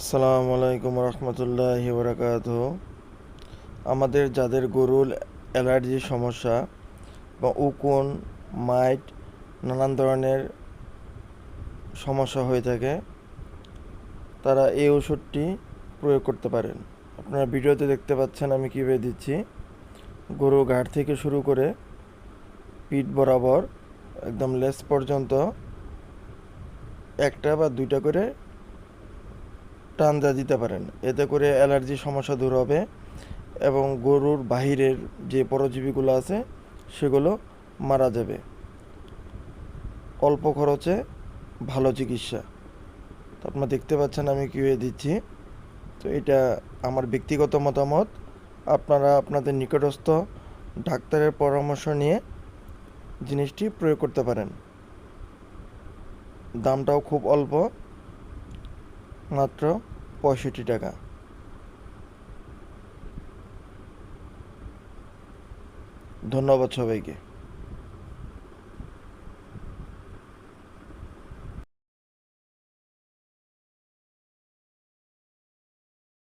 আসসালামু আলাইকুম রহমতুল্লাহ বরাকাত আমাদের যাদের গরুর অ্যালার্জির সমস্যা বা উকুন, মাইট, নানান ধরনের সমস্যা হয়ে থাকে, তারা এই ওষুধটি প্রয়োগ করতে পারেন। আপনারা ভিডিওতে দেখতে পাচ্ছেন আমি কীভাবে দিচ্ছি। গরু ঘাট থেকে শুরু করে পিঠ বরাবর, একদম লেস পর্যন্ত একটা বা দুইটা করে টান যা দিতে পারেন। এতে করে অ্যালার্জির সমস্যা দূর হবে এবং গরুর বাহিরের যে পরজীবীগুলো আছে, সেগুলো মারা যাবে। অল্প খরচে ভালো চিকিৎসা। তো আপনারা দেখতে পাচ্ছেন আমি কীভাবে দিচ্ছি। তো এটা আমার ব্যক্তিগত মতামত। আপনারা আপনাদের নিকটস্থ ডাক্তারের পরামর্শ নিয়ে জিনিসটি প্রয়োগ করতে পারেন। দামটাও খুব অল্প। মাত্র পঁয়ষট্টি টাকা। ধন্যবাদ সবাইকে।